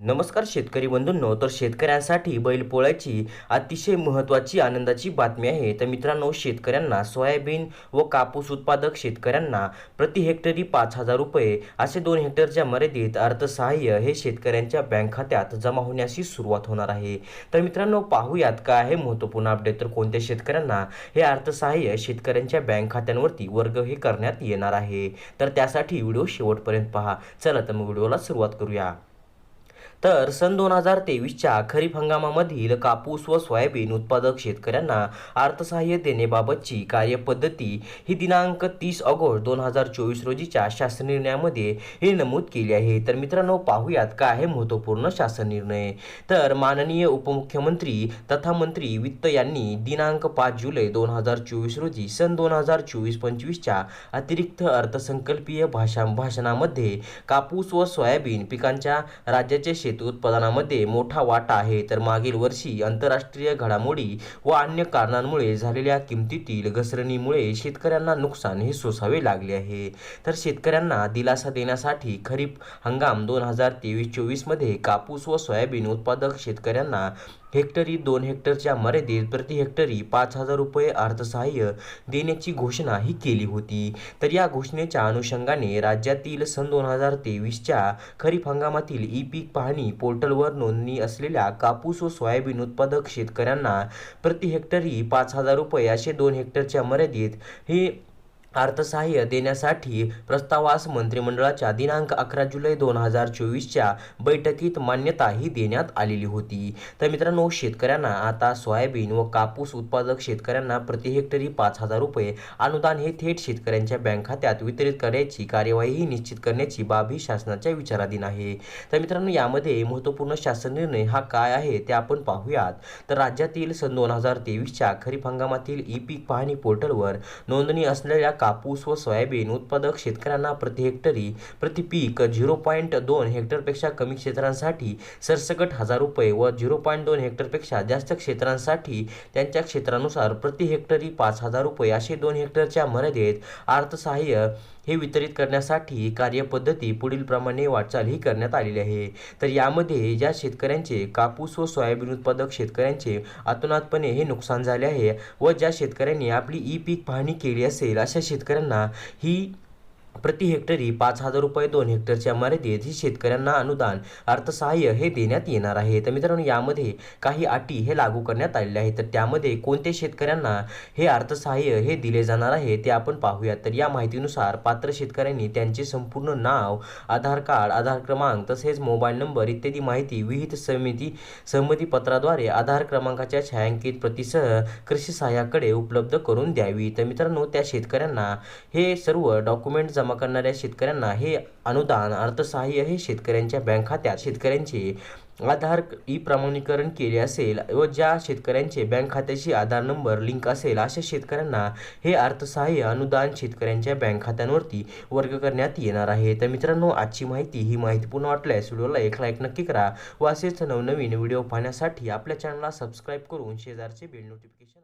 नमस्कार शेतकरी बंधूंनो तर शेतकऱ्यांसाठी बैलपोळ्याची अतिशय महत्त्वाची आनंदाची बातमी आहे. तर मित्रांनो शेतकऱ्यांना सोयाबीन व कापूस उत्पादक शेतकऱ्यांना प्रति हेक्टरी पाच हजार रुपये असे दोन हेक्टरच्या मर्यादित अर्थसहाय्य हे शेतकऱ्यांच्या बँक खात्यात जमा होण्याची सुरुवात होणार आहे. तर मित्रांनो पाहूयात काय आहे महत्त्वपूर्ण अपडेट तर कोणत्या शेतकऱ्यांना हे अर्थसहाय्य शेतकऱ्यांच्या बँक खात्यांवरती वर्ग हे करण्यात येणार आहे? तर त्यासाठी व्हिडिओ शेवटपर्यंत पहा. चला तर मग व्हिडिओला सुरुवात करूया. तर सन दोन हजार तेवीसच्या खरीप हंगामामधील कापूस व सोयाबीन उत्पादक शेतकऱ्यांना अर्थसहाय्य देण्याबाबतची कार्यपद्धती ही दिनांक तीस ऑगस्ट दोन हजार चोवीस रोजीच्या शासन निर्णयामध्ये हे नमूद केली आहे. तर मित्रांनो पाहूयात काय आहे महत्त्वपूर्ण शासन निर्णय. तर माननीय उपमुख्यमंत्री तथा मंत्री वित्त यांनी दिनांक पाच जुलै दोन हजार चोवीस रोजी सन दोन हजार चोवीस पंचवीसच्या अतिरिक्त अर्थसंकल्पीय भाषा भाषणामध्ये कापूस व सोयाबीन पिकांच्या राज्याचे शेती उत्पादनामध्ये मोठा वाटा आहे. तर मागील वर्षी आंतरराष्ट्रीय घडामोडी व अन्य कारणांमुळे झालेल्या किमतीतील घसरणीमुळे शेतकऱ्यांना नुकसान हे सोसावे लागले आहे. तर शेतकऱ्यांना दिलासा देण्यासाठी खरीप हंगाम दोन हजार तेवीस चोवीसमध्ये कापूस व सोयाबीन उत्पादक शेतकऱ्यांना हेक्टरी दोन हेक्टरच्या मर्यादेत प्रति हेक्टरी पाच हजार रुपये अर्थसहाय्य देण्याची घोषणा ही केली होती. तर या घोषणेच्या अनुषंगाने राज्यातील सन दोन हजार तेवीसच्या खरीप हंगामातील ई पीक पाहणी पोर्टलवर नोंदणी असलेल्या कापूस व सोयाबीन उत्पादक शेतकऱ्यांना प्रति हेक्टरी पाच हजार रुपये असे दोन हेक्टरच्या मर्यादेत हे अर्थसहाय्य देण्यासाठी प्रस्तावास मंत्रिमंडळाच्या दिनांक अकरा जुलै दोन हजार चोवीसच्या बैठकीत मान्यता ही देण्यात आलेली होती. तर मित्रांनो शेतकऱ्यांना आता सोयाबीन व कापूस उत्पादक शेतकऱ्यांना प्रति हेक्टरी पाच हजार रुपये अनुदान हे थेट शेतकऱ्यांच्या बँक खात्यात वितरित करण्याची कार्यवाही निश्चित करण्याची बाब ही शासनाच्या विचाराधीन आहे. तर मित्रांनो यामध्ये महत्त्वपूर्ण शासन निर्णय हा काय आहे ते आपण पाहूयात. तर राज्यातील सन दोन हजार तेवीसच्या खरीप हंगामातील ई पीक पाहणी पोर्टलवर नोंदणी असलेल्या कापूस व सोयाबीन उत्पादक शेतकऱ्यांना प्रति हेक्टरी प्रति पीक झिरो पॉईंट दोन हेक्टरपेक्षा कमी क्षेत्रांसाठी सरसकट हजार रुपये व झिरो पॉईंट दोन हेक्टरपेक्षा जास्त क्षेत्रांसाठी त्यांच्या क्षेत्रानुसार प्रति हेक्टरी पाच हजार रुपये असे दोन हेक्टरच्या मर्यादेत अर्थसहाय्य हे वितरित करण्यासाठी कार्यपद्धती पुढील प्रमाणे वाटचाल ही करण्यात आलेली आहे. तर यामध्ये ज्या शेतकऱ्यांचे कापूस व सोयाबीन उत्पादक शेतकऱ्यांचे अतोनातपणे हे नुकसान झाले आहे व ज्या शेतकऱ्यांनी आपली ई पीक पाहणी केली असेल अशा शेतकऱ्यांना ही प्रति हेक्टरी पाच हजार रुपये दोन हेक्टरच्या मर्यादेत ही शेतकऱ्यांना अनुदान अर्थसहाय्य हे देण्यात येणार आहे. तर मित्रांनो यामध्ये काही अटी हे लागू करण्यात आलेले आहेत. तर त्यामध्ये कोणत्या शेतकऱ्यांना हे अर्थसहाय्य हे दिले जाणार आहे ते आपण पाहूया तर या माहितीनुसार पात्र शेतकऱ्यांनी त्यांचे संपूर्ण नाव आधार कार्ड आधार क्रमांक तसेच मोबाईल नंबर इत्यादी माहिती विहित समिती संमतीपत्राद्वारे आधार क्रमांकाच्या छायांकित प्रतीसह कृषी सहाय्याकडे उपलब्ध करून द्यावी. तर मित्रांनो त्या शेतकऱ्यांना हे सर्व डॉक्युमेंट जमा जमा करणाऱ्या शेतकऱ्यांना हे अनुदान अर्थसहाय्य हे शेतकऱ्यांच्या बँक खात्यात शेतकऱ्यांचे आधार ई प्रमाणीकरण केले असेल व ज्या शेतकऱ्यांचे बँक खात्याशी आधार नंबर लिंक असेल अशा शेतकऱ्यांना हे अर्थसहाय्य अनुदान शेतकऱ्यांच्या बँक खात्यांवरती वर्ग करण्यात येणार आहे. तर मित्रांनो आजची माहिती ही माहितीपूर्ण वाटल्यास व्हिडिओला एक लाईक नक्की करा व असेच नवनवीन व्हिडिओ पाहण्यासाठी आपल्या चॅनलला सबस्क्राईब करून शेजारचे बेल नोटिफिकेशन